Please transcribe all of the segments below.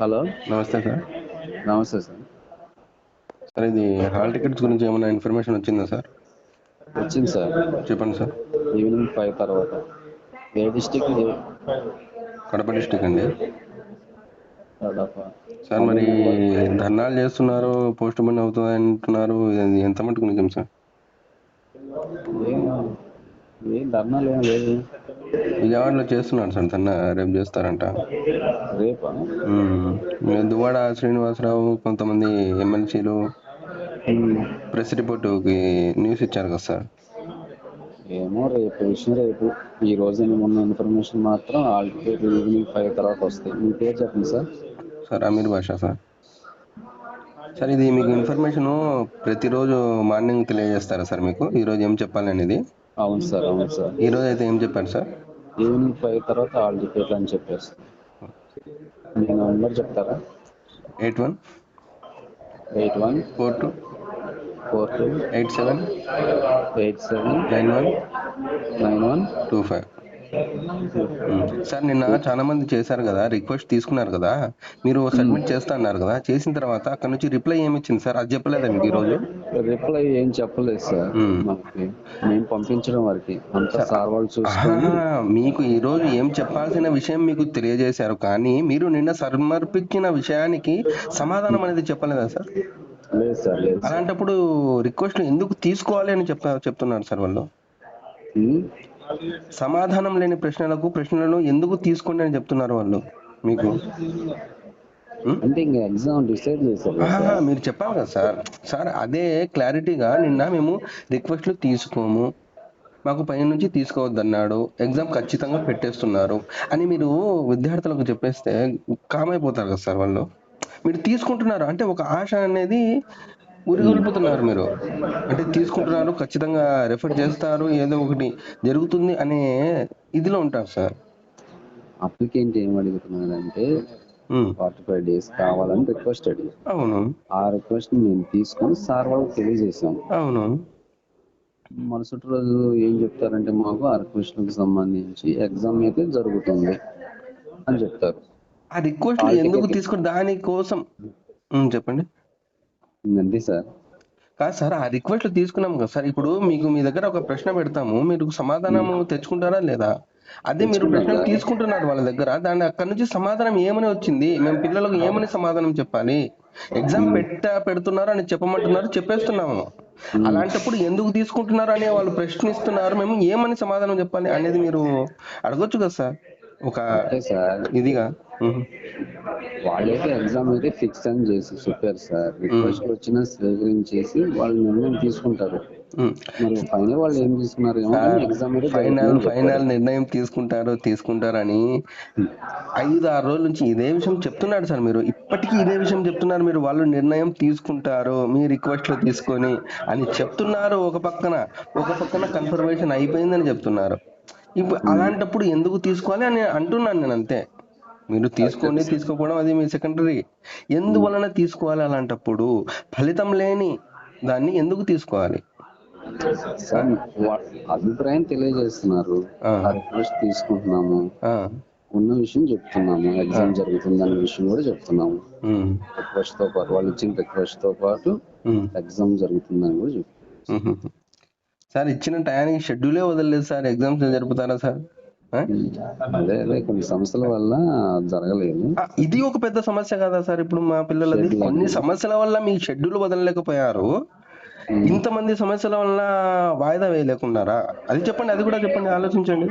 Hello namaste sir. Namaste sir. Sir ఇది hall tickets గురించి ఏమైనా ఇన్ఫర్మేషన్ వచ్చిందా సార్? వచ్చింది సార్. చెప్పండి సార్. ఈవినింగ్ ఫైవ్ తర్వాత. ఏ డిస్టిక్ కడప డిస్టిక్ అండి. సార్ మరి ధర్నాలు చేస్తున్నారు పోస్ట్ పోన్ అవుతుంది అంటున్నారు ఎంత మటుకు నిజం సార్? ఏం ధర్నాలు ఏం లేదు. విజయవాడలో చేస్తున్నారు సార్ ధర్నా రేపు చేస్తారంట. రేపా? ఉమ్. దువ్వాడ శ్రీనివాసరావు కొంతమంది ఎమ్మెల్సీలు ప్రెస్ రిపోర్టుకి న్యూస్ ఇచ్చారు కదా సార్. ఏమో రేపు విషయం రేపు. ఈ రోజు మొన్న ఇన్ఫర్మేషన్ మాత్రం ఆల్ ఈవినింగ్ ఫైవ్ తర్వాత వస్తాయి. మీ పేరు చెప్పండి sir. Sir Aamir Basha sir. Sir ఇది మీకు ఇన్ఫర్మేషన్ ప్రతిరోజు మార్నింగ్ తెలియజేస్తారా సార్ మీకు? ఈరోజు ఏం చెప్పాలి అనేది అవును సార్ అవును సార్. ఈ రోజు అయితే ఏం చెప్పారు సార్? ఈవినింగ్ ఫైవ్ తర్వాత ఆల్ టికెట్ అని చెప్పేసి. మీ నెంబర్ చెప్తారా? Eight one eight one four two four two eight seven eight seven nine one nine one two five sir నిన్న చాలా మంది చేశారు కదా రిక్వెస్ట్ తీసుకున్నారు కదా మీరు సబ్మిట్ చేస్తా అన్నారు కదా చేసిన తర్వాత అక్కడ నుంచి రిప్లై ఏమి ఇచ్చింది సార్? అది చెప్పలేదా మీకు ఈరోజు? రిప్లై ఏం చెప్పలేదు సార్ మ్మ్. మనకి మేము పంపించడం వరకు అంతా సార్ వాళ్ళు చూసుకొని. ఆహా, మీకు ఈ రోజు ఏం చెప్పాల్సిన విషయం మీకు తెలియజేశారు కానీ మీరు నిన్న సమర్పించిన విషయానికి సమాధానం అనేది చెప్పలేదా సార్? లేదు సార్ లేదు. అలాంటప్పుడు రిక్వెస్ట్ ఎందుకు తీసుకోవాలి అని చెప్తున్నారు సార్ వాళ్ళు. సమాధానం లేని ప్రశ్నలకు ప్రశ్నలను ఎందుకు తీసుకోండి అని చెప్తున్నారు వాళ్ళు మీకు? అంటే ఇంకా ఎగ్జామ్ డిసైడ్ చేశారు. మీరు చెప్పాలి కదా సార్. సార్ అదే క్లారిటీగా నిన్న మేము రిక్వెస్ట్లు తీసుకోము. మాకు పై నుంచి తీసుకోవద్దన్నాడు. ఎగ్జామ్ ఖచ్చితంగా పెట్టేస్తున్నారు అని మీరు విద్యార్థులకు చెప్పేస్తే కామైపోతారు కదా సార్ వాళ్ళు. మీరు తీసుకుంటున్నారు? అంటే ఒక ఆశ అనేది ఉరిగొల్పుతున్నారు మీరు. అంటే తీసుకుంటున్నారు ఖచ్చితంగా రెఫర్ చేస్తారు ఏదో ఒకటి జరుగుతుంది అనే ఇదిలో ఉంటారు సార్. అప్లికెంట్ ఏం అడుగుతున్నాడంటే ఫార్టీ ఫైవ్ డేస్ కావాలని రిక్వెస్ట్ అడిగారు. అవును. ఆ రిక్వెస్ట్ మేము తీసుకొని సార్ వాళ్ళకి తెలియజేసాం అవును. మరుసటి రోజు ఏం చెప్తారంటే మాకు ఆ రిక్వెస్ట్కి సంబంధించి ఎగ్జామ్ అయితే జరుగుతుంది అని చెప్తారు. ఆ రిక్వెస్ట్ ఎందుకు తీసుకుని దానికోసం చెప్పండి. అంతే సార్. కాదు సార్ ఆ రిక్వెస్ట్ తీసుకున్నాం కదా సార్. ఇప్పుడు మీకు మీ దగ్గర ఒక ప్రశ్న పెడతాము. మీరు సమాధానం తెచ్చుకుంటారా లేదా? అదే మీరు ప్రశ్న తీసుకుంటున్నారు వాళ్ళ దగ్గర. దాని అక్కడ నుంచి సమాధానం ఏమని వచ్చింది? మేము పిల్లలకు ఏమని సమాధానం చెప్పాలి? ఎగ్జామ్ పెట్ట పెడుతున్నారు అని చెప్పమంటున్నారు చెప్పేస్తున్నాము. అలాంటప్పుడు ఎందుకు తీసుకుంటున్నారు అని వాళ్ళు ప్రశ్నిస్తున్నారు. మేము ఏమని సమాధానం చెప్పాలి అనేది మీరు అడగొచ్చు కదా సార్. ఒక సార్ ఇదిగా. వాళ్ళైతే ఎగ్జామ్ అయితే ఫిక్స్ అని చేసి చెప్పారు సార్. రిక్వెస్ట్ వచ్చినా స్వీకరించేసి వాళ్ళు నిర్ణయం తీసుకుంటారు. మరి ఫైనల్ వాళ్ళు ఏం తీసుకున్నారు కానీ ఎగ్జామ్ ఫైనల్ ఫైనల్ నిర్ణయం తీసుకుంటారు తీసుకుంటారని ఐదు ఆరు రోజుల నుంచి ఇదే విషయం చెప్తున్నాడు సార్ మీరు. ఇప్పటికీ ఇదే విషయం చెప్తున్నారు మీరు. వాళ్ళు నిర్ణయం తీసుకుంటారు మీ రిక్వెస్ట్లు తీసుకొని అని చెప్తున్నారు ఒక పక్కన. ఒక పక్కన కన్ఫర్మేషన్ అయిపోయిందని చెప్తున్నారు. ఇప్పుడు అలాంటప్పుడు ఎందుకు తీసుకోవాలి అని అంటున్నాను నేను అంతే. మీరు తీసుకోండి తీసుకోకపోవడం అది మీ సెకండరీ ఎందువలన తీసుకోవాలి అలాంటప్పుడు? ఫలితం లేని దాన్ని ఎందుకు తీసుకోవాలి? అభిప్రాయం తెలియజేస్తున్నారు. తీసుకుంటున్నాము. ఉన్న విషయం చెప్తున్నాము. ఎగ్జామ్ జరుగుతుంది అనే విషయం కూడా చెప్తున్నాము. రిక్వెస్ట్తో పాటు వాళ్ళు ఇచ్చిన రిక్వెస్ట్తో పాటు. ఎగ్జామ్ జరుగుతుందని కూడా చెప్తున్నాం మ్మ్. సార్ ఇచ్చిన టయానికి షెడ్యూలే వదలలేదు సార్. Exams జరుపుతారా sir? అదే అదే కొన్ని సమస్యల వల్ల జరగలేదు. ఇది ఒక పెద్ద సమస్య కదా సార్ ఇప్పుడు మా పిల్లలది. కొన్ని సమస్యల వల్ల మీ షెడ్యూల్ వదలలేకపోయారు. ఇంతమంది సమస్యల వల్ల వాయిదా వేయలేకున్నారా? అది చెప్పండి అది కూడా చెప్పండి ఆలోచించండి.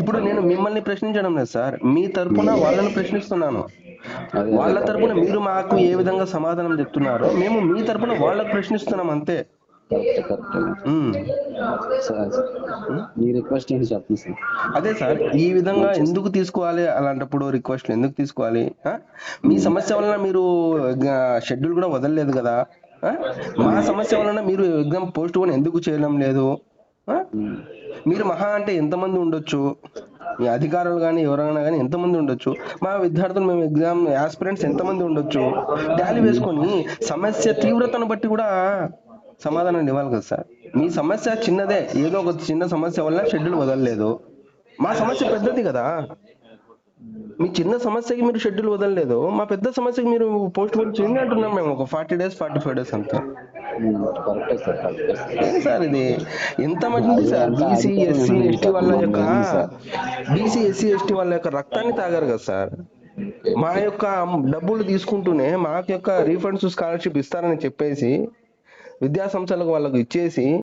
ఇప్పుడు నేను మిమ్మల్ని ప్రశ్నించడం లేదు సార్. మీ తరపున వాళ్ళని ప్రశ్నిస్తున్నాను. వాళ్ళ తరపున మీరు మాకు ఏ విధంగా సమాధానం చెప్తున్నారో మేము మీ తరపున వాళ్ళకు ప్రశ్నిస్తున్నాం అంతే. మీ రిక్వెస్ట్ ఏంటి చెప్పండి సార్ అదే సార్ ఈ విధంగా ఎందుకు తీసుకోవాలి? అలాంటప్పుడు రిక్వెస్ట్ ఎందుకు తీసుకోవాలి? మీ సమస్య వలన మీరు షెడ్యూల్ కూడా వదలలేదు కదా? మా సమస్య వలన మీరు ఎగ్జామ్ పోస్ట్ పోన్ ఎందుకు చేయడం లేదు? మీరు మహా అంటే ఎంతమంది ఉండొచ్చు? మీ అధికారులు కానీ ఎవరైనా కానీ ఎంతమంది ఉండొచ్చు? మా విద్యార్థులు మేము ఎగ్జామ్ ఆస్పిరెంట్స్ ఎంతమంది ఉండొచ్చు? టాలీ వేసుకొని సమస్య తీవ్రతను బట్టి కూడా సమాధానం ఇవ్వాలి కదా సార్? మీ సమస్య చిన్నదే. ఏదో ఒక చిన్న సమస్య వల్ల షెడ్యూల్ వదలలేదు. మా సమస్య పెద్దది కదా. మీ చిన్న సమస్యకి మీరు షెడ్యూల్ వదలలేదు. మా పెద్ద సమస్యకి మీరు పోస్ట్ పోన్ చేయండి అంటున్నాం మేము. ఒక forty days forty five days అంతా. సార్ ఇది? ఎంత మంది సార్? బీసీ ఎస్సీ ఎస్టీ వాళ్ళ యొక్క బీసీ ఎస్సీ ఎస్టీ వాళ్ళ యొక్క రక్తాన్ని తాగారు కదా సార్. మా యొక్క డబ్బులు తీసుకుంటూనే మా యొక్క రీఫండ్స్ స్కాలర్షిప్ ఇస్తారని చెప్పేసి విద్యా సంస్థలకు వాళ్ళకు ఇచ్చేసి